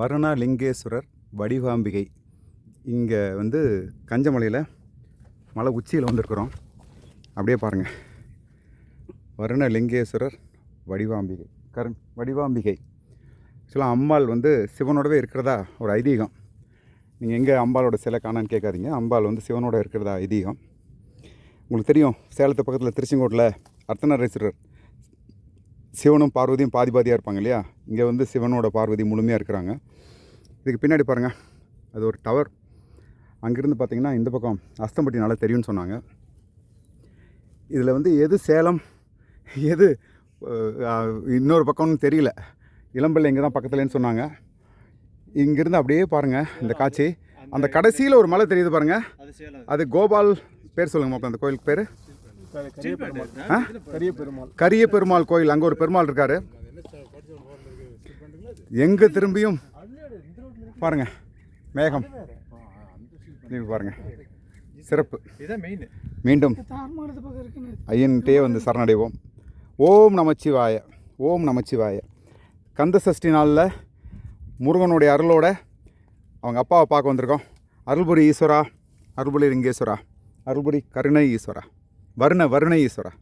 வருணலிங்கேஸ்வரர் வடிவாம்பிகை. இங்கே வந்து கஞ்சமலையில் மலை உச்சியில் வந்திருக்கிறோம். அப்படியே பாருங்கள் வருணலிங்கேஸ்வரர் வடிவாம்பிகை. கரண் வடிவாம்பிகை. ஆக்சுவலாக அம்பாள் வந்து சிவனோடவே இருக்கிறதா ஒரு ஐதீகம். நீங்கள் எங்கே அம்பாளோட சிலை காணான்னு கேட்காதீங்க. அம்பாள் வந்து சிவனோட இருக்கிறதா ஐதீகம். உங்களுக்கு தெரியும் சேலத்து பக்கத்தில் திருச்செங்கோட்டில் அர்த்தநாரீஸ்வரர் சிவனும் பார்வதியும் பாதி பாதியாக இருப்பாங்க இல்லையா? இங்கே வந்து சிவனோட பார்வதி முழுமையாக இருக்கிறாங்க. இதுக்கு பின்னாடி பாருங்கள் அது ஒரு டவர் அங்கேருந்து பார்த்தீங்கன்னா இந்த பக்கம் அஸ்தம்பட்டி நல்லா தெரியும்னு சொன்னாங்க. இதில் வந்து எது சேலம் எது இன்னொரு பக்கம்னு தெரியல. இளம்பிள்ளை இங்கே தான் பக்கத்துலேன்னு சொன்னாங்க. இங்கேருந்து அப்படியே பாருங்கள் இந்த காட்சி. அந்த கடைசியில் ஒரு மலை தெரியுது பாருங்கள் அது கோபால் பேர் சொல்லுங்க மாப்பிள்ள அந்த கோயிலுக்கு பேர். கரிய பெருமாள் கோயில் அங்கே ஒரு பெருமாள் இருக்காரு. எங்கே திரும்பியும்? பாருங்க மேகம். திரும்பி பாருங்க. சிறப்பு. இதுதான் மெயின் மீண்டும் ஐயன்கிட்டே வந்து சரணடைவோம். ஓம் நமச்சிவாய ஓம் நமச்சிவாய. கந்த சஷ்டி நாளில் முருகனுடைய அருளோட அவங்க அப்பாவை பார்க்க வந்திருக்கோம். அருள்புரி ஈஸ்வரா அருள்புரி லிங்கேஸ்வரா அருள்புரி கருணை ஈஸ்வரா. வருண வருண ஈஸ்வரா.